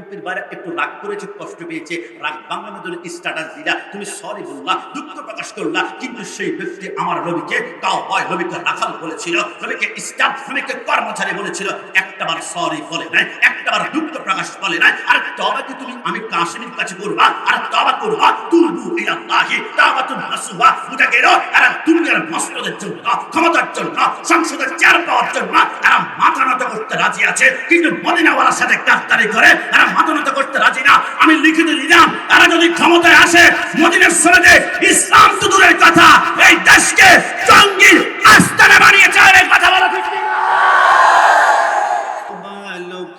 এমপির বাইরে একটু রাগ করেছে, কষ্ট পেয়েছে। রাগ বাংলানোর জন্য স্ট্যাটাস দিলা। তুমি সরি বললা, দুঃখ প্রকাশ করলা, কিন্তু সেই ব্যক্তি আমার নবীকে তাও বয় নবীকে রাখাল বলেছিল, নবীকে স্টাফ নবীকে কর্মচারী বলেছিল। একটাবার সরি বলে নাই একটাবার দুঃখ প্রকাশ বলে নাই, আর তবাকে তুমি, আমি কাশিমের কাছে করবা, আর তবা করবা, তুলবু ইলাল্লাহি, তাওবাতুন নাসুহা, বুঝা গেল আর দুনিয়ার মস্তদের জন্য, ক্ষমতার জন্য, সংসদের চেয়ার পাওয়ার জন্য, এরা মাথা নত করতে রাজি আছে, কিন্তু মদিনাওয়ালার সাথে গাদ্দারি করে, এরা মাথা করতে রাজি না আমি লিখিত দিলাম তারা যদি ক্ষমতায় আসে, মদিনার সমাজে ইসলাম তো দূরের কথা, এই দেশকে জঙ্গির আস্তানা বানিয়ে চায় কথা বলা ঠিক?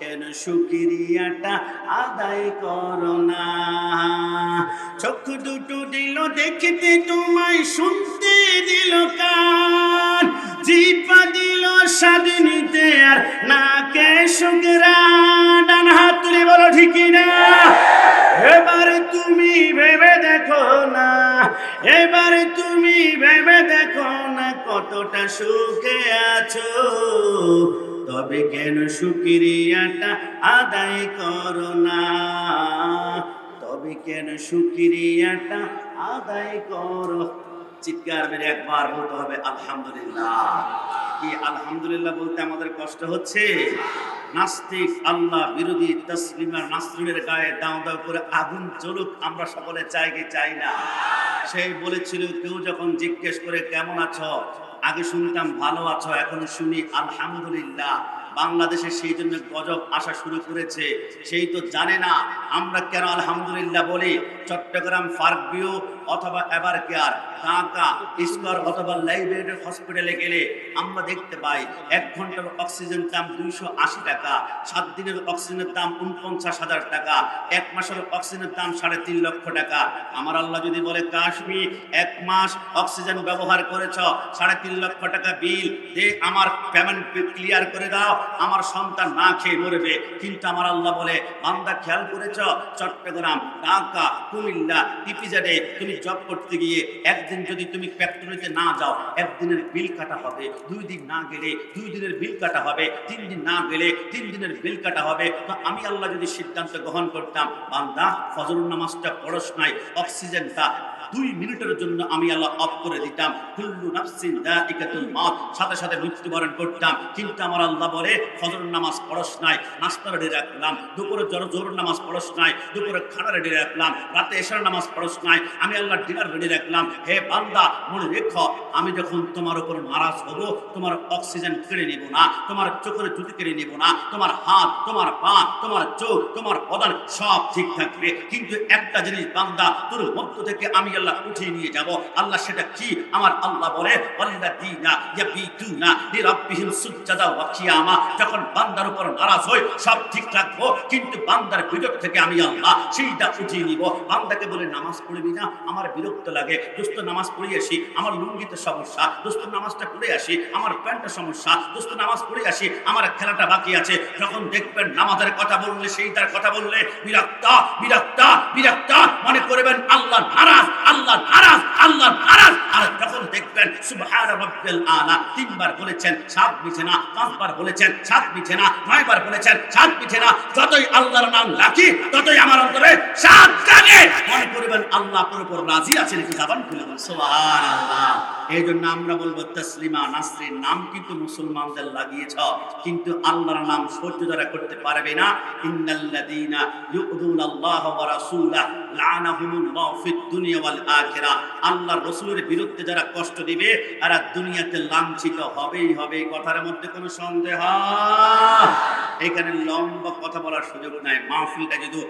কেন সুকিরিয়াটা আদায় করো না। চক্ষু দুটো দিল, দেখতে তোমায় শুনতে দিল কান। জিপা দিল স্বাধীনিতে আর নাকে সুগরা ডান হাত তুলে বলো ঠিকই না? এবার তুমি ভেবে দেখো না, এবার তুমি ভেবে দেখো না কতটা সুখে আছো। তবে কেন সুক্রিয়াটা আদায় করো না। তবে কেন সুক্রিয়াটা আদায় করো। চিৎকার মেরে একবার বলতে হবে, আলহামদুলিল্লাহ। কি আলহামদুলিল্লাহ বলতে আমাদের কষ্ট হচ্ছে? নাস্তিক, আল্লাহ বিরোধী তসলিমার নাসরুনের গায়ে দাও দাও করে আগুন জ্বলুক, আমরা সকলে চাই কি চাই না। সেই বলেছিল, কেউ যখন জিজ্ঞেস করে, কেমন আছো? আগে শুনতাম ভালো আছো এখন শুনি আলহামদুলিল্লাহ। বাংলাদেশে সেই জন্য গজব আসা শুরু করেছে। সেই তো জানে না আমরা কেন আলহামদুলিল্লাহ বলি চট্টগ্রাম ফার্কভিউ অথবা এভার কেয়ার ঢাকা ইস্কর অথবা লাইব্রেরি হসপিটালে গেলে আমরা দেখতে পাই এক ঘণ্টার অক্সিজেন দাম দুইশো আশি টাকা, সাত দিনের অক্সিজেনের দাম উনপঞ্চাশ হাজার টাকা, এক মাসের অক্সিজেনের দাম সাড়ে তিন লক্ষ টাকা। আমার আল্লাহ যদি বলে কাশ্মীর এক মাস অক্সিজেন ব্যবহার করেছ, সাড়ে তিন লক্ষ টাকা বিল, দে আমার পেমেন্ট ক্লিয়ার করে দাও। আমার সন্তান না খেয়ে মরবে। কিন্তু আমার আল্লাহ বলে, বান্দা খেয়াল করেছ? চট্টগ্রাম, ঢাকা, কুমিল্লা টিপিজাডে তুমি জব করতে গিয়ে একদিন যদি তুমি ফ্যাক্টরিতে না যাও, একদিনের বিল কাটা হবে, দুই দিন না গেলে দুই দিনের বিল কাটা হবে, তিন দিন না গেলে তিন দিনের বিল কাটা হবে। তো আমি আল্লাহ যদি সিদ্ধান্ত গ্রহণ করতাম, বান্দা ফজর নামাজটা পড়স নাই অক্সিজেনটা দুই মিনিটের জন্য আমি আল্লাহ অফ করে দিতাম। কুল্লু নাফসিন দাইকাতুল মাউত। সাথে সাথে মৃত্যুবরণ করতাম। কিন্তু আমার আল্লাহ বলে ফজর নামাজ পড়স নাই নাস্তা রেডি রাখলাম। দুপুরে জোর জোর নামাজ পড়স নাই, দুপুরে খানা রেডি রাখলাম। রাতে এশার নামাজ পড়স নাই, আমি আল্লাহ ডিনার রেডি রাখলাম। হে বান্দা, মনে রেখো, আমি যখন তোমার উপর নারাজ হব, তোমার অক্সিজেন কেড়ে নেব না, তোমার চোখের জুতি কেড়ে নেব না, তোমার হাত, তোমার পা, তোমার চোখ, তোমার বদন সব ঠিক থাকবে। কিন্তু একটা জিনিস বান্দা, তোর মধ্য থেকে আমি আল্লাহ উঠিয়ে নিয়ে যাব। আল্লাহ সেটা কি? আমার আল্লাহ বলে যখন বান্দার উপর নারাজ হই, সব ঠিক রাখব, কিন্তু বান্দার ভিতর থেকে আমি আল্লাহ সেইটা উঠিয়ে নিব। বান্দাকে বলে, নামাজ পড়বি না, আমার বিরক্ত লাগে। দোস্ত, নামাজ পড়ে আসি, আমার লুঙ্গিতে সমস্যা। দোস্ত, নামাজটা পড়ে আসি, আমার প্যান্টের সমস্যা। দোস্ত, নামাজ পড়ে আসি, আমার খেলাটা বাকি আছে। যখন দেখবেন নামাজের কথা বললে সেইটার কথা বললে, বিরক্তা বিরক্তা বিরক্তা। মনে করবেন, আল্লাহ নারাজ আল্লাহ নারাজ আল্লাহ নারাজ আর যখন দেখবেন সুবহান রাব্বিল আলা, তিনবার বলেছেন সাত মিছে না, পাঁচবার বলেছেন সাত মিছে না, নয়বার বলেছেন সাত মিছে না, যতই আল্লাহর নাম ততই আমার অন্তরে সাত মনে করবেন, আল্লাহ রাজি আছেন কি জাবান খুলে সুবহানাল্লাহ। এই জন্য আমরা বলব, তসলিমা নাম কিন্তু মুসলমানদের লাগিয়েছ। কিন্তু আল্লাহর নাম সহ্য যারা করতে পারবে না। ইন্নাল্লাযীনা ইউযুনা আল্লাহ ওয়া রাসূলা বিরুদ্ধে যারা কষ্ট দিবে এরা দুনিয়াতে লাঞ্ছিত হবেই হবে কথার মধ্যে কোনো সন্দেহ? এখানে লম্বা কথা বলার সুযোগ নাই। মাহফিলটা যদি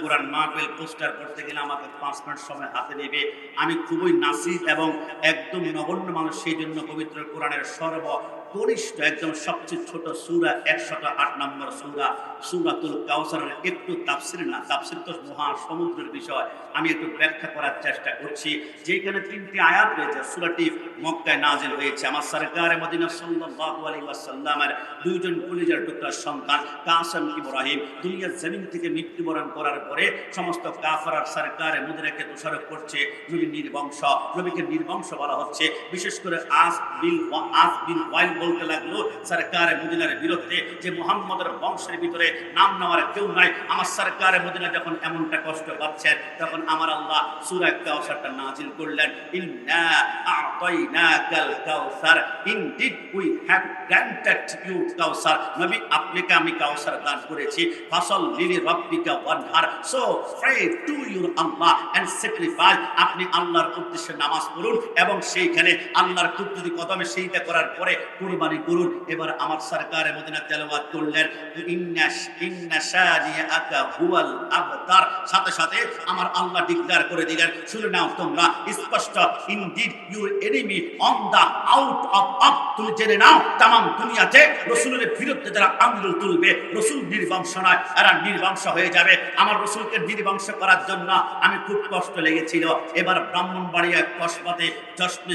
কোরআন মাহফিল পোস্টার করতে গেলে আমাকে পাঁচ মিনিট সময় হাতে নেবে। আমি খুবই নাসিক এবং একদম নগণ্য মানুষ, সেই জন্য পবিত্র কোরআনের সর্ব কনিষ্ঠ একদম সবচেয়ে ছোট সুরা, একশত আট নম্বর সুরা, সুরাতুল কাউসারের একটু না তো মহা সমুদ্রের বিষয়। আমি একটু ব্যাখ্যা করার চেষ্টা করছি। যেখানে তিনটি আয়াত রয়েছে, সুরাটি মক্কায় নাজিল হয়েছে। আমার সরকারে মদিনা ওয়াসাল্লামের দুইজন টুকরার সন্তান, কাসম ইব্রাহিম, দুনিয়ার জমিন থেকে মৃত্যুবরণ করার পরে সমস্ত কাফারার সরকারে মদিনাকে দোষারোপ করছে নবী নির্বংশ, নবীকে নির্বংশ বলা হচ্ছে। বিশেষ করে আস বিল আস বিন ওয়াইল বলতে লাগল, সরকারে মদিনার বিরুদ্ধে যে মুহাম্মদের বংশের ভিতরে নাম নেওয়ার কেউ নাই, আমার সরকারে মদিনা যখন এমনটা কষ্ট পাচ্ছেন, তখন আমার আল্লাহ সূরা কাউসারটা নাজিল করলেন আপনি আল্লাহর উদ্দেশ্যে নামাজ পড়ুন এবং সেইখানে আল্লাহর কুদরতি কদমে সেইটা করার পরে কুরবানি করুন। এবার আমার সরকারে মদিনা করলেন। সাথে সাথে আমার আল্লাহ করে দিলেন, শুনে নাও তোমরা, স্পষ্ট indeed your enemy on the out of of তুমি জেনে নাও, তামাম দুনিয়াতে রসুলের বিরুদ্ধে যারা তুলবে, রসুল নির্বংশ নয়, এরা নির্বংশ হয়ে যাবে। আমার রসুলকে নির্বংশ করার জন্য আমি খুব কষ্ট লেগেছিল। এবার ব্রাহ্মণবাড়িয়া কসবাতে জশ্নে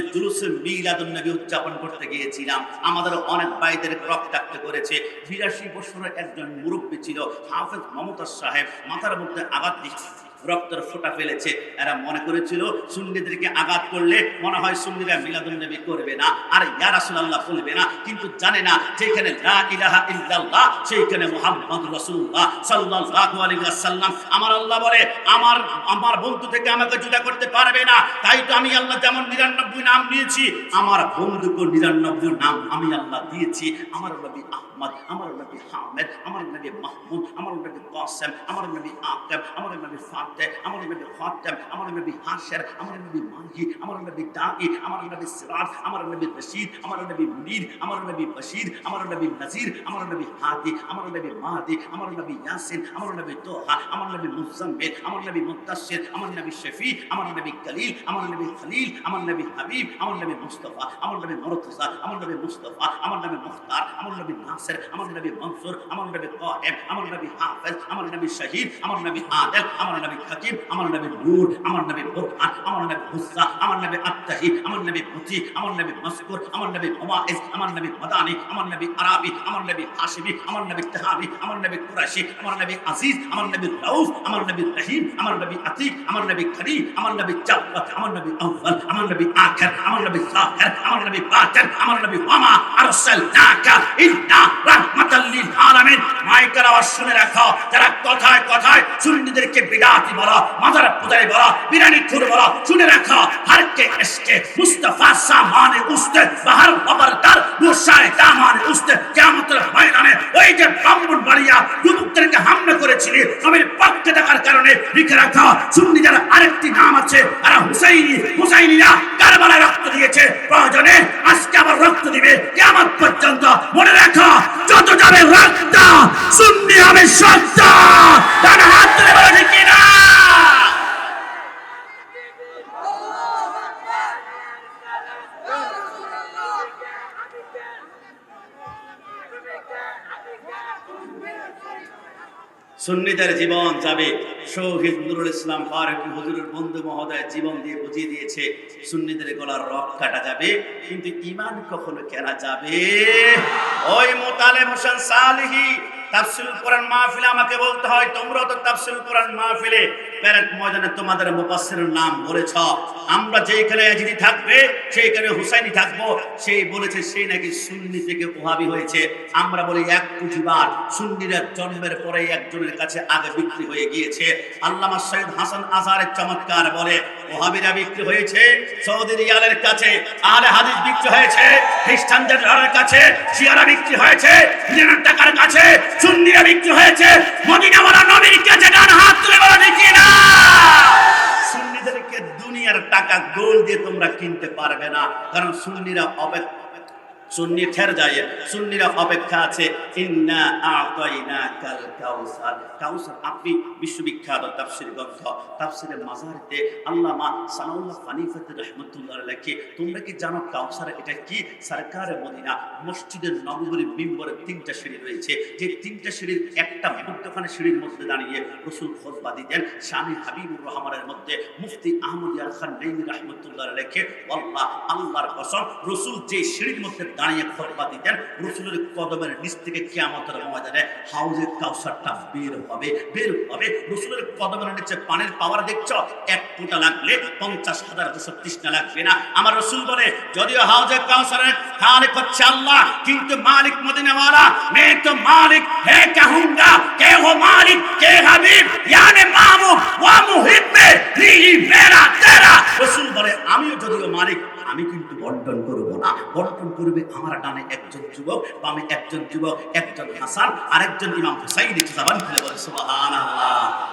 নবী উদযাপন করতে গিয়েছিলাম। আমাদের অনেক ভাইদের রক্তাক্ত করেছে। বিরাশি বছরের একজন মুরব্বী ছিল হাফেজ মমতাজ সাহেব, মাথার মধ্যে আঘাত দিচ্ছে রক্তের ফোঁটা ফেলেছে। এরা মনে করেছিল সুন্নিদেরকে আঘাত করলে মনে হয় সুন্নিরা মিলাদুন নবী করবে না। আর ইয়া রাসূলুল্লাহ বলবে না। কিন্তু জানে না যেখানে লা ইলাহা ইল্লাল্লাহ, সেইখানে মুহাম্মদ রাসূলুল্লাহ সাল্লাল্লাহু আলাইহি ওয়াসাল্লাম। আমার আল্লাহ বলে, আমার আমার বন্ধু থেকে আমাকে জুদা করতে পারবে না। তাই তো আমি আল্লাহ যেমন নিরানব্বই নাম নিয়েছি আমার বন্ধুকে নিরানব্বই নাম আমি আল্লাহ দিয়েছি। আমার নবী আহমদ আমার নবী হামেদ আমার নবী মাহমুদ আমার নবী কাসেম আমার নবী আকেব আমার নবী ফাতেহ আমার নবী খাতেম আমার নবী হাশের আমার নবী মাহি আমার নবী দাঈ আমার নবী সিরাজ আমার নবী রশিদ আমার নবী মুনির আমার নবী বশির আমার নবী নজির আমার নবী হাদি আমার নবী মাহাদি আমার নবী ইয়াসিন আমার নবী তোহা আমার নবী মুজাম্মিল আমার নবী মুদাসসির আমার নবী শফি আমার নবী কলিল আমার নবী খলিল আমার নবী হাবিব আমার নবী মুস্তাফা আমার নবী মুরতজা আমার নবী মুস্তাফা আমার নবী মুখতার আমার নবী নাসির আমার নবী মনসুর আমার নবী কায়েম আমার নবী হাফেজ আমার নবী শহীদ আমার নবী আদেল আমার নবী হাকিম আমার নবী নূর আমার নবী বুরহান আমার নবী হুসা আমার নবী আত্তাহি আমার নবী মুতি আমার নবী মাসকুর আমার নবী হুমাইজ আমার নবী মাদানি আমার নবী আরাবি আমার নবী হাশিমি আমার নবী তাহাবি আমার নবী কুরাশি আমার নবী আজিজ আমার নবী রাউফ আমার নবী রহিম আমার নবী আতিক আমার নবী করিম আমার নবী জাব্বার আমার নবী আউয়াল আমার নবী আখির আমার নবী জাহির আমার নবী বাতিন আমার নবী ওয়ামা আরসালনাকা ইল্লা রাহমাতাল লিল আলামিন। মাইকের হামলা করেছিলি কারণে লিখে রাখা সুন্নি যারা আরেকটি নাম আছে, তারা হুসাইনি। হুসাইনিরা কারবালায় রক্ত দিয়েছে। প্রয়োজনে আজকে আবার রক্ত দিবে। কিয়ামত পর্যন্ত মনে রাখো যত যাবে রাস্তা সুন্নি হবে সত্য। তার হাত ধরে বলেছে কিনা? সুন্নিদের জীবন যাবে। শহীদ নুরুল ইসলাম ফারুকি হুজুরের বন্ধু মহোদয় জীবন দিয়ে বুঝিয়ে দিয়েছে, সুন্নিদের গলার রক কাটা যাবে, কিন্তু ইমান কখনো কেনা যাবে? ওই মোতালেব হোসেন সালিহি তাফসিল কোরআন মাহফিলে আমাকে বলতে হয়, তোমরাও তো তাফসিল কোরআন মাহফিলে ময়দানে তোমাদের নাম বলেছ। আমরা যেখানে থাকবে, সেইখানে হুসাইনি থাকব। সেই বলেছে সেই নাকি সুন্নি থেকে ওহাবি হয়েছে। আমরা বলি, এক সুন্নিরা জন্মের পরে একজনের কাছে আগে বিক্রি হয়ে গিয়েছে। আল্লামা সৈয়দ হাসান আজারের চমৎকার বলে, ওহাবিরা বিক্রি হয়েছে সৌদি রিয়ালের কাছে, আহলে হাদিস বিক্রি হয়েছে, খ্রিস্টানদের কাছে, শিয়ারা বিক্রি হয়েছে কাছে সুন্নিরা বিক্রি হয়েছে। মদিনাওয়ালা নবীর কাছে ডান হাত তুলে বলা দেখি না সুন্নিদেরকে দুনিয়ার টাকা গোল দিয়ে তোমরা কিনতে পারবে না, কারণ সুন্নিরা অপেক্ষা সুন্নি ঠের যায়। সুন্নিরা অপেক্ষা আছে, ইন্না আতাইনা কাল কাউসার। কাউসার আপনি বিশ্ববিখ্যাত তাফসীর গ্রন্থ। তাফসীরের মাজারিতে আল্লামা সানাউল্লাহ হানিফাত রাহমাতুল্লাহ লেখে তোমরা কি জানো কাউসার এটা কি? সরকার মদিনা, মসজিদের নবগরী মিম্বরে তিনটা সিঁড়ি রয়েছে। যে তিনটা সিঁড়ির একটা মধ্যখানে সিঁড়ির মধ্যে দাঁড়িয়ে রসুল খোদবা দিতেন স্বামী হাবিবুর রহমানের মধ্যে, মুফতি আহমদ ইয়ার খান নেইমি রহমতুল্লাহ লেখে আল্লাহ, আল্লাহর কসম, রসুল যে সিঁড়ির মধ্যে দাঁড়িয়ে খোদবা দিতেন। রসুলের কদমের নিচ থেকে কিয়ামতের ময়দানে হাউজের কাউসারটা বের হবে বের হবে। রসুলের কদমের নিচে পানির পাওয়ার দেখছ? এক ফুটা লাগলে পঞ্চাশ হাজার দুশো তৃষ্ণা লাগবে না। আমার রসুল বলে, যদিও হাউজে কাউসারের খালেক হচ্ছে আল্লাহ, কিন্তু মালিক মদিনাওয়ালা, মেয়ে তো মালিক, হে কাহুঙ্গা কে হো মালিক, কে হাবিব, ইয়ানে মাহবুব ওয়া মুহিব্বে, রিহি মেরা, তেরা। রসুল বলে, আমিও যদিও মালিক, আমি কিন্তু বর্জন করব না। বর্জন করবে আমার ডানে একজন যুবক, বামে একজন যুবক, একজন হাসান, আরেকজন ইমাম হুসাইন জবান খুলে বলে সুবাহ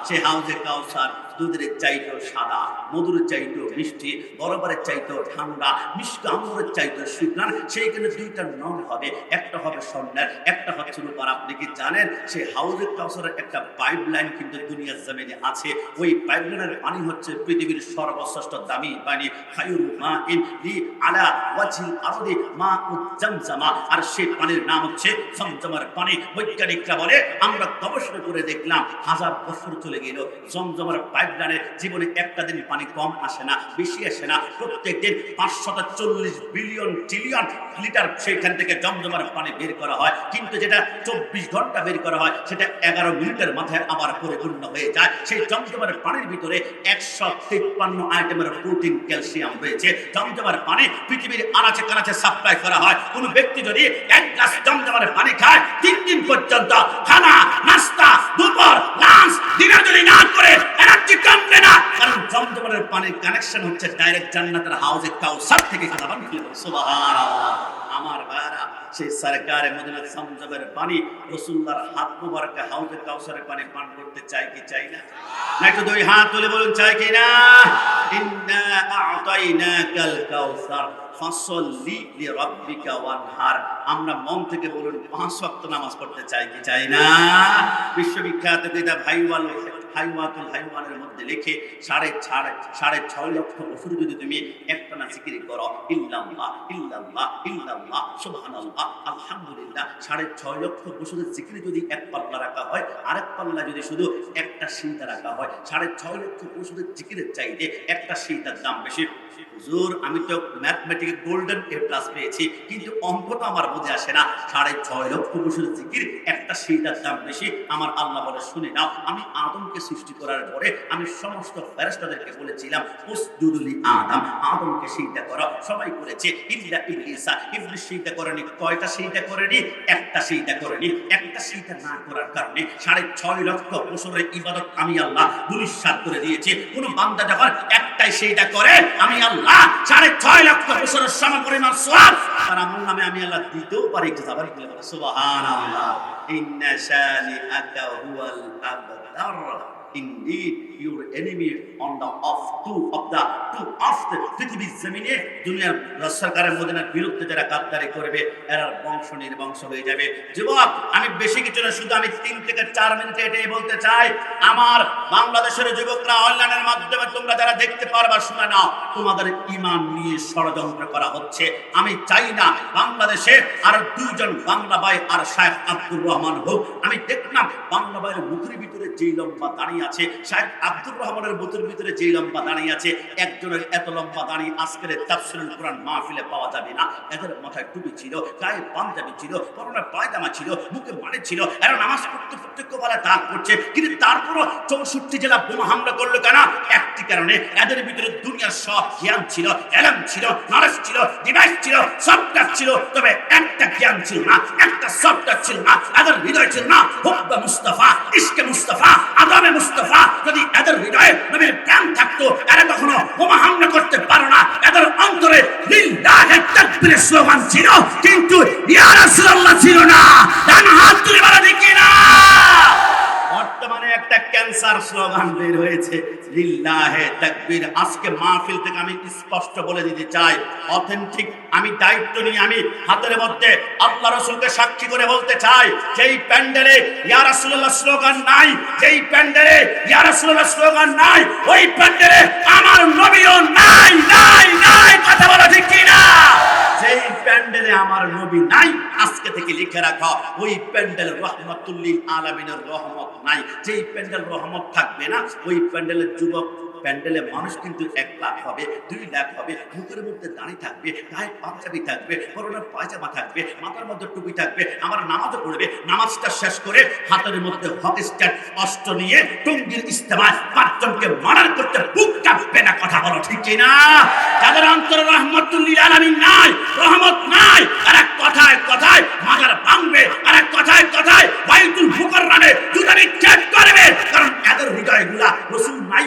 সে হাউজে কাউসার। দুধের চাইতেও সাদা, মধুর চাইতেও মিষ্টি, বরফের চাইতেও ঠান্ডা, মিষ্টি আঙুরের চাইতেও সুগ্রান সেইখানে দুইটা নল হবে, একটা হবে স্বর্ণের, একটা হচ্ছে রূপার আপনি কি জানেন সেই হাউজের কাউসারের একটা পাইপ লাইন কিন্তু দুনিয়ার জমিনে আছে। ওই পাইপ লাইনের পানি হচ্ছে পৃথিবীর সর্বশ্রেষ্ঠ দামি পানি। খায়ুর মা ইন লি আলা ওয়াজিল আরদি মা উজ্জামজামা আর সেই পানির নাম হচ্ছে জমজমার পানি। বৈজ্ঞানিকরা বলে, আমরা গবেষণা করে দেখলাম, হাজার বছর চলে গেল, জমজমার পাইপলাইনের জীবনে একটা দিন পানি কম আসে না, বেশি আসে না। প্রত্যেক দিন পাঁচশত চল্লিশ বিলিয়ন ট্রিলিয়ন লিটার সেইখান থেকে জমজমার পানি বের করা হয়। কিন্তু যেটা চব্বিশ ঘণ্টা বের করা হয়, সেটা এগারো মিনিটের মাথায় আবার পরিপূর্ণ হয়ে যায়। সেই জমজমার পানির ভিতরে একশো তিপ্পান্ন আইটেমের প্রোটিন, ক্যালসিয়াম রয়েছে। জমজমার পানি পৃথিবীর আনাচে কানাচে সাপ্লাই করা হয়। কোন ব্যক্তি যদি এক গ্লাস জমজমার পানি খায়, তিন দিন পর্যন্ত খানা, নাস্তা, দুপুর, লাঞ্চ, ডিনার যদি না করে, এনার্জি না। কারণ জমজমারের পানির কানেকশন হচ্ছে ডাইরেক্ট জান্নাতের হাউজে কাউসার থেকে কথা বান সুবহানাল্লাহ। আমার সেই সরকারে মদিনা জমজমের পানি রসুল্লাহর হাত মুবারকে হাউজে পানি পান করতে চাই কি চাই না? না একটু দুই হাত তুলে বলুন চাই কি না? ইন্না কাউসার ওয়ানহার। আমরা মন থেকে বলুন, পাঁচ ওয়াক্ত নামাজ পড়তে চাই কি চাই না? বিশ্ববিখ্যাত কিতাব হাইওয়াতুল হাইওয়ানের মধ্যে লিখে সাড়ে সাড়ে সাড়ে ছয় লক্ষ বছর যদি তুমি একটানা সিকিরি করো, ইল্লাল্লাহ ইল্লাল্লাহ ইল্লাল্লাহ, সুবহানাল্লাহ, আলহামদুলিল্লাহ, সাড়ে ছয় লক্ষ বছরের সিকিরি যদি এক পাল্লা রাখা হয়, আরেক পাল্লা যদি শুধু একটা সিন্তা রাখা হয়, সাড়ে ছয় লক্ষ বছরের জিকিরের চাইতে একটা সিন্তার দাম বেশি। হুজুর, আমি তো গোল্ডেন এ প্লাস পেয়েছি, কিন্তু অঙ্ক তো আমার বুঝে আসে না। সাড়ে ছয় লক্ষ বছরের জিকির, একটা সিঁতার দাম বেশি, আমার আল্লাহ বলে, শুনে নাও, আমি আদমকে সৃষ্টি করার পরে আমি সমস্ত বলেছিলাম আদম, আদমকে সিজদা করো। সবাই করেছে ইল্লা ইবলিসা, ইবলিস সিজদা করেনি, কয়টা সিজদা করেনি? একটা সিজদা করেনি, একটা সিজদা না করার কারণে সাড়ে ছয় লক্ষ বছরের ইবাদত আমি আল্লাহ দুলিশাত করে দিয়েছি। কোন বান্দা যখন একটাই সিজদা করে, আমি আল্লাহ সাড়ে ছয় লক্ষ বছরের সমপরিমাণ সোয়াব। তার আমল নামে আমি আল্লাহ দিতেও পারি, একটু বলে সুবাহ আল্লাহ ইন্না শানিআকা হুয়াল আবতার indeed, your enemy on the of the the পৃথিবীর জমিনে দুনিয়ার মদিনার বিরুদ্ধে যারা গাদ্দারি করবে বংশ নির্বংশ হয়ে যাবে। যুবক, আমি বেশি কিছু না, শুধু আমি তিন থেকে চার মিনিটে এটাই বলতে চাই। আমার বাংলাদেশের যুবকরা অনলাইনের মাধ্যমে তোমরা যারা দেখতে পারবা, শুনে নাও। তোমাদের ইমান নিয়ে ষড়যন্ত্র করা হচ্ছে। আমি চাই না বাংলাদেশে আর দুইজন বাংলা ভাই আর শাহেখ আব্দুর রহমান হোক। আমি দেখলাম বাংলা ভাইয়ের মুখের ভিতরে যেই লম্বা দাঁড়িয়ে আছে। শাহেখ আব্দুর রহমানের বুথের ভিতরে যেই লম্বা দাঁড়িয়ে আছে, একজনের এত লম্বা দাঁড়িয়ে আজকের তাফসিরুল কোরআন মাহফিলে পাওয়া যাবে না। এদের মাথায় টুপি ছিল, গায়ে পাঞ্জাবি ছিল, পরনে পায়জামা ছিল মুখে মানে ছিল, এরা নামাজ পড়তে প্রত্যেক বেলা দাগ করছে কিন্তু তারপরও চৌষট্টি জেলা বোমা হামলা করল কেন? একটি কারণে এদের ভিতরে দুনিয়ার সব জ্ঞান ছিল, এলাম ছিল নলেজ ছিল ডিভাইস ছিল সফটওয়্যার ছিল, তবে একটা জ্ঞান ছিল না, একটা সফটওয়্যার ছিল না, এদের হৃদয় ছিল না, হুব্বা মুস্তাফা, ইশকে মুস্তাফা, আদমে মুস্তাফা যদি এদের হৃদয়ে নবীর প্রাণ থাকতো, এরা কখনো বোমা হামলা করতে পারো না। এদের অন্তরে লিল্লাহে তাকবীরের স্লোগান ছিল, কিন্তু ইয়া ছিল না। ডান হাত তুলে বলা, দেখি না। বর্তমানে একটা ক্যান্সার স্লোগান বের হয়েছে। লিল্লাহে তাকবীর। আজকে মাহফিল থেকে আমি স্পষ্ট বলে দিতে চাই, অথেন্টিক। আমি দায়িত্ব নিয়ে আমি হাতের মধ্যে আল্লাহ রসুলকে সাক্ষী করে বলতে চাই, যেই প্যান্ডেলে ইয়া রাসূলুল্লাহ স্লোগান নাই, যেই প্যান্ডেলে ইয়া রাসূলুল্লাহ স্লোগান নাই, ওই প্যান্ডেলে আমার নবীও নাই কথা বলো ঠিক কি না যেই প্যান্ডেলে আমার নবী নাই আজকে থেকে লিখে রাখো, ওই প্যান্ডেল রহমতুল্লিল আলমিনের রহমত নাই। যেই প্যান্ডেল রহমত থাকবে না, ওই প্যান্ডেলের যুবক প্যান্ডেলে মানুষ কিন্তু এক লাখ হবে, দুই লাখ হবে মুখের মধ্যে দাঁড়িয়ে থাকবে, গায়ে পাঞ্জাবি থাকবে করোনার পায়জামা থাকবে, মাথার মধ্যে টুপি থাকবে, আমার নামাজও পড়বে, নামাজটা শেষ করে হাতের মধ্যে হক স্ট্যান্ড অস্ত্র নিয়ে টঙ্গির ইস্তেমায় পাঁচজনকে মারার করতে বুক কাঁপবে না কথা বলো ঠিক না যাদের অন্তর রহমতুল্লিল আলামিন নাই, রহমত নাই আর এক কথায় কথায় মাথার ভাঙবে আর এক কথায় কথায় বাইতুল মুকাররামে দুটা বিচ্ছেদ করবে, কারণ এদের হৃদয়গুলা রসুল নাই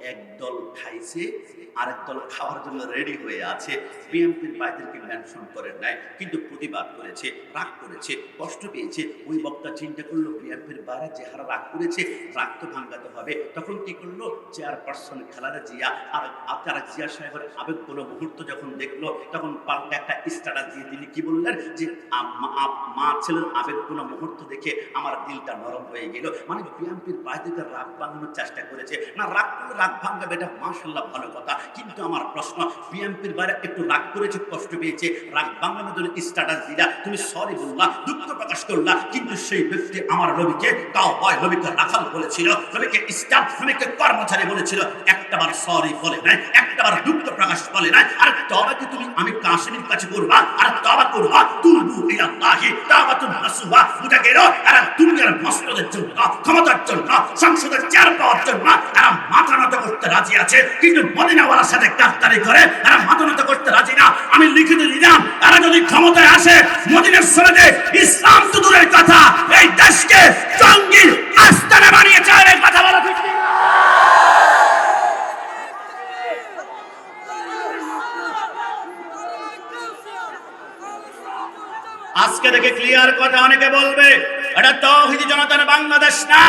একদল খাইছে, আরেক দল খাওয়ার জন্য রেডি হয়ে আছে। বিএনপির ভাইদেরকে মেনশন করেন নাই, কিন্তু প্রতিবাদ করেছে, রাগ করেছে, কষ্ট পেয়েছে। ওই বক্তা চিন্তা করল বিএনপির বাইরে যে হারা রাগ করেছে, রাগ তো ভাঙ্গাতে হবে। তখন কি করল? চেয়ারপারসন খালাদা জিয়া আর তারা জিয়া সাহেবের আবেগগুলো মুহূর্ত যখন দেখল, তখন পাল্টা একটা স্ট্যাটাস দিয়ে তিনি কি বললেন? যে মা- ছেলের আবেগগুলো মুহূর্ত দেখে আমার দিলটা নরম হয়ে গেল। মানে বিএনপির বাইরেকে রাগ ভাঙানোর চেষ্টা করেছে। না, রাগ করলে রাগ ভাঙবে, এটা মাসাল্লাহ ভালো কথা। কিন্তু আমার প্রশ্ন, বিএনপির বাইরে একটু রাগ করেছে, কষ্ট পেয়েছে, রাগ ভাঙানোর জন্য স্ট্যাটাস দিলা। তুমি সরি বললা, দুঃখ প্রকাশ করলা, কিন্তু সেই ব্যক্তি আমার নবীকে, তাও হয় নবীকে রাখাল বলেছিল, নবীকে স্টাফ নবীকে কর্মচারী বলেছিল, একটাবার সরি বলে নাই, একটাবার দুঃখ প্রকাশ বলে নাই, আর তবে কি তুমি আমি কাশিমের কাছে করবা আর তবা করবা? তুলবু ইলাল্লাহি, তাওবাতুন নাসুহা, বুঝা গেল? এরা দুনিয়ার মস্তদের জন্য, ক্ষমতার জন্য, সংসদের চেয়ার পাওয়ার জন্য এরা মাথা নত করতে রাজি আছে, কিন্তু মদিনাওয়ালার সাথে গাদ্দারি করে এরা মাথা করতে রাজি না আমি লিখিত দিলাম এরা যদি ক্ষমতায় আসে, মদিনার সরেদে ইসলাম তো দূরের কথা, এই দেশকে জঙ্গির আস্তানা বানিয়ে চায়, এই কথা বলা ঠিক? আজকে থেকে ক্লিয়ার কথা অনেকে বলবে, এটা তৌহিদি জনতার বাংলাদেশ না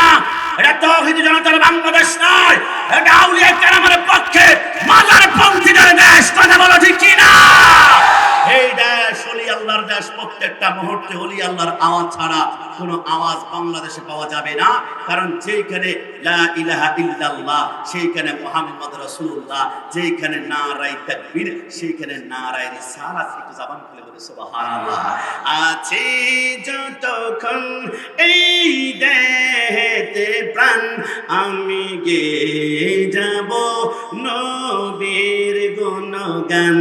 এটা তৌহিদি জনতার বাংলাদেশ নয়। এটা আউলিয়া কেরামের পক্ষে মাজার পন্থীদের দেশ। কথা বলো ঠিক কিনা? এই দেশ হলি আল্লাহর দেশ, প্রত্যেকটা মুহূর্তে হলি আল্লাহর আওয়াজ ছাড়া কোনো আওয়াজ বাংলাদেশে পাওয়া যাবে না। কারণ যেইখানে লা ইলাহা ইল্লাল্লাহ, সেইখানে মুহাম্মদ রাসূলুল্লাহ, যেইখানে নারাই তাকবীর, সেইখানে নারাই রিসালাত, একটু জবান খুলে বলে সুবহানাল্লাহ। আছে যতক্ষণ এই দেহেতে প্রাণ, আমি গে যাব নবীর গুণগান।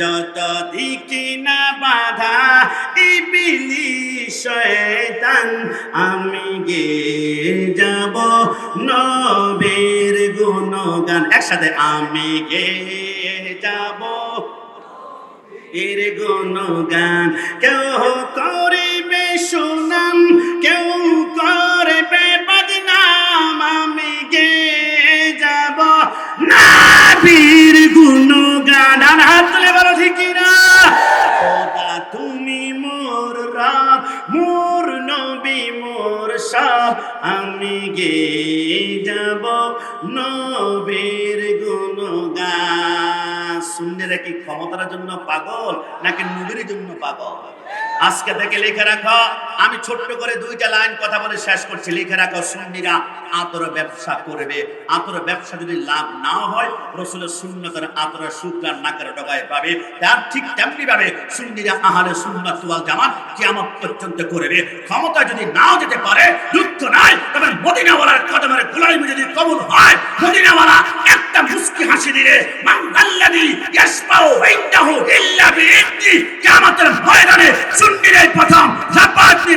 যত দিকে না বাধা ইবিলি শয়তান, আমি গে যাব নবীর গুণগান। একসাথে, আমি গে যাব এর গুণগান। কেউ করিবে সুনাম কি ক্ষমতার জন্য পাগল নাকি নবীর জন্য পাগল? আজকে থেকে লিখে রাখো, আমি ছোট্ট করে দুইটা লাইন কথা বলে শেষ করছি। লিখে রাখো, সুন্নিরা আতর ব্যবসা করবে। আতর ব্যবসা যদি লাভ না হয়, রসুলের শূন্যতের আতর শুক্রার নাকের ডগায় পাবে। তার ঠিক তেমনি ভাবে সুন্নিরা আহারে সুন্নাত ওয়াল জামাত কিয়ামত পর্যন্ত করবে। ক্ষমতা যদি নাও যেতে পারে, দুঃখ নাই, তবে মদিনাওয়ালার কদমের গোলামি যদি কবুল হয়, মদিনাওয়ালা একটা হাসি দিলে মাল্লাদি ইয়াসমাউ ইল্লা কিয়ামতের ময়দানে সুন্নিরাই প্রথম জাপাতি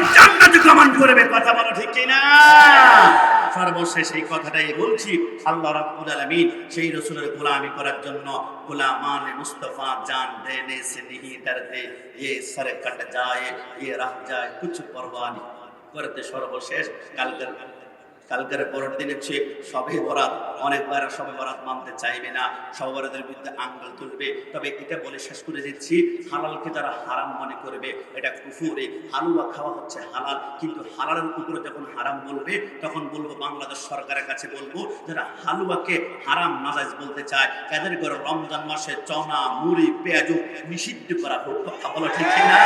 গমন করবে, কথা বলো ঠিক সর্বশেষ এই কথাটাই বলছি, আল্লাহ রাব্বুল আলামিন সেই রাসূলের গোলামি করার জন্য গোলামান মুস্তাফা জান দেনে সে নিহি দরদে ये सर कट जाए ये रह जाए সর্বশেষ কালকের কালকের পরের দিন হচ্ছে সবে বরাত অনেকবার সবে বরাত মানতে চাইবে না সবে বরাতের বিরুদ্ধে আঙ্গুল তুলবে। তবে এটা বলে শেষ করে দিচ্ছি, হালালকে যারা হারাম মনে করবে। এটা কুফুরে, হালুয়া খাওয়া হচ্ছে হালাল, কিন্তু হালালের উপরে যখন হারাম বলবে, তখন বলব বাংলাদেশ সরকারের কাছে বলব যারা হালুয়াকে হারাম নাজাইজ বলতে চায় এদের করে রমজান মাসে চনা, মুড়ি, পেঁয়াজু নিষিদ্ধ করা হোক। কথা বলো ঠিক না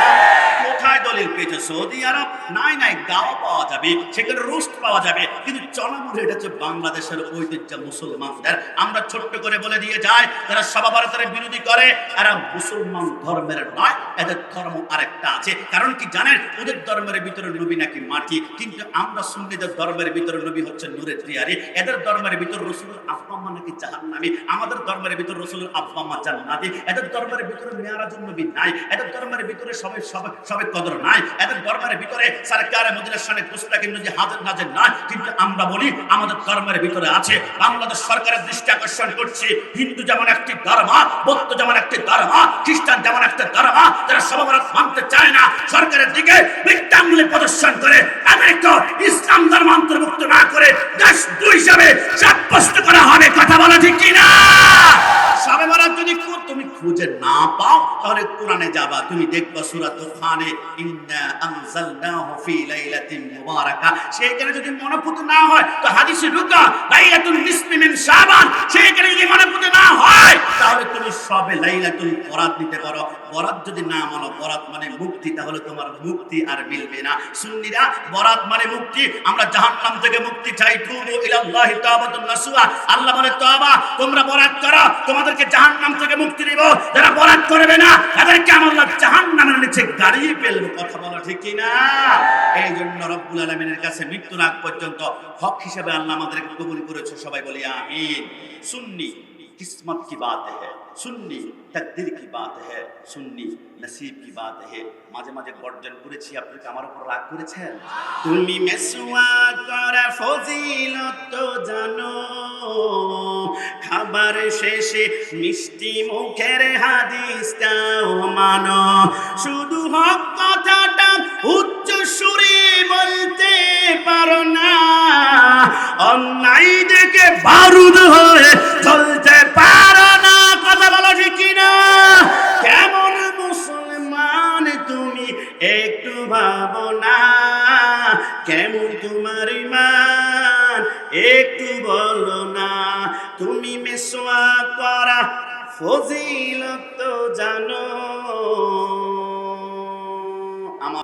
কোথায় দলিল পেয়েছে? Saudi Arab? নাই নাই, গাও পাওয়া যাবে, সেখানে রোস্ট পাওয়া যাবে। কিন্তু চনামুড়ি এটা হচ্ছে বাংলাদেশের ঐতিহ্য মুসলমানদের। আমরা ছোট্ট করে বলে দিয়ে যাই, যারা সভা ভারতের বিরোধী করে, এরা মুসলমান ধর্মের নয়, এদের ধর্ম আরেকটা আছে। কারণ কি জানেন, ওদের ধর্মের ভিতরে নবী নাকি মাটি, কিন্তু আমরা সুন্নিদের ধর্মের ভিতরে নবী হচ্ছে নূরের ত্রিয়ারি এদের ধর্মের ভিতর রসুলের আব্বা আম্মা নাকি জাহান্নামী, আমাদের ধর্মের ভিতর রসুলের আব্বা আম্মা জান্নাতি। এদের ধর্মের ভিতরে মেয়ারাজুন নবী নাই, এদের ধর্মের ভিতরে সবে সবে সবে কদর নাই, এদের ধর্মের ভিতরে সরকারে মদিনার সামনে পুস্তকে নদী হাজার নাজের নাই, কিন্তু আমরা বলি, আমাদের ধর্মের ভিতরে আছে। বাংলাদেশ সরকারের দৃষ্টি আকর্ষণ করছি। হিন্দু যেমন একটি ধর্ম, বৌদ্ধ যেমন একটি ধর্ম, খ্রিস্টান যেমন একটা ধর্ম, যারা সর্বভারত মানতে চায় না, সরকারের দিকে বিজ্ঞানগুলি প্রদর্শন করে, আমেরিকা ইসলাম ধর্ম অন্তর্ভুক্ত না করে দেশ দুই হিসাবে সাব্যস্ত করা হবে। কথা বলা ঠিক কিনা? সবে যদি কো- তুমি খুঁজে না পাও, তাহলে কোরআনে যাবা। তুমি দেখবা সূরা তুফানে ইন্না আনজালনাহু ফি লাইলাতিন মুবারাকা। সেইখানে যদি মনোপুত না হয়, তো হাদিসে ঢুকা লাইলাতুল নিসফি মিন শাবান সেইখানে যদি মানো মানে মিলবে না। মানে জাহান্নাম থেকে মুক্তি চাই। যারা বরাত করবে না, তাদেরকে আল্লাহ জাহান্নামের নিচে গাড়িয়ে ফেলব। কথা বলা ঠিক না এই জন্য রব্বুল আলামিনের কাছে মৃত্যুর আগ পর্যন্ত হক হিসেবে আল্লাহ আমাদেরকে কবুল করেছে। সবাই বলে, আমিন। সুন্নি কিসমত কি বাত হ্যাঁ সুন্নি তকদির কি বাত হ্যাঁ সুন্নি নসিব কি বাত হ্যাঁ মাঝে মাঝে গর্জন করেছি, আপনি কি আমার উপর রাগ করেছেন? তুমি মেসুয়া করা ফজিলত জানো। খাবার শেষে মিষ্টি মুখের হাদিসটাও মানো। শুধু হক কথাটা উচ্চ সুরে বলতে পারো না। অন্যায় দেখে বারুদ হয়ে চলতে পারো না। কথা বলো ঠিক কিনা? কেমন মুসলমান তুমি একটু ভাবো না। কেমন তোমার ইমান একটু বলো না। তুমি মেসোয়া করা ফজিলত জানো।